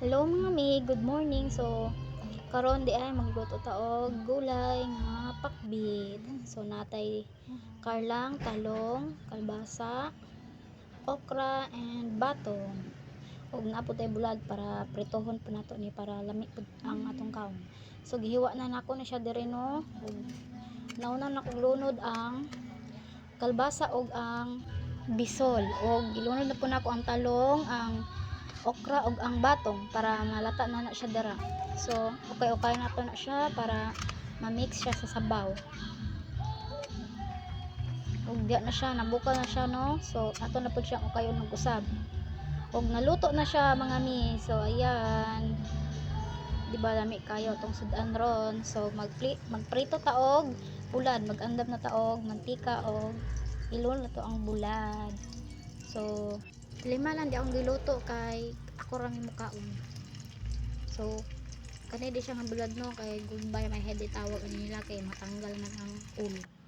Hello mga mi, good morning. So karon di ay magluto ta og gulay nga pakbit. So natay karlang, talong, kalbasa, okra and batong. Og napo tay bulag para pritohon pa nato ni para lami ang atong kaon. So gihiwa na nako na siya diri no. Nauna na lunod ang kalbasa og ang bisol og gilunod na po nako ang talong, ang okra og ang batong para malata na na siya dara. So, okay-okay na to na siya para ma-mix siya sa sabaw. Og diya na siya, nabuka na siya no. So, ato na po siya ukayon ng usab. Og naluto na siya mga mi. So, ayan. Di ba lami kayo tong sudan ron. So, magpli magprito taog bulad, magandam na taog mantika og ilon na to ang bulad. So, lima lang di akong giluto kay ako ra mi mukaon. So, kani di siya nga bulad no kay goodbye my head itawag nila kay matanggal man ang ulo.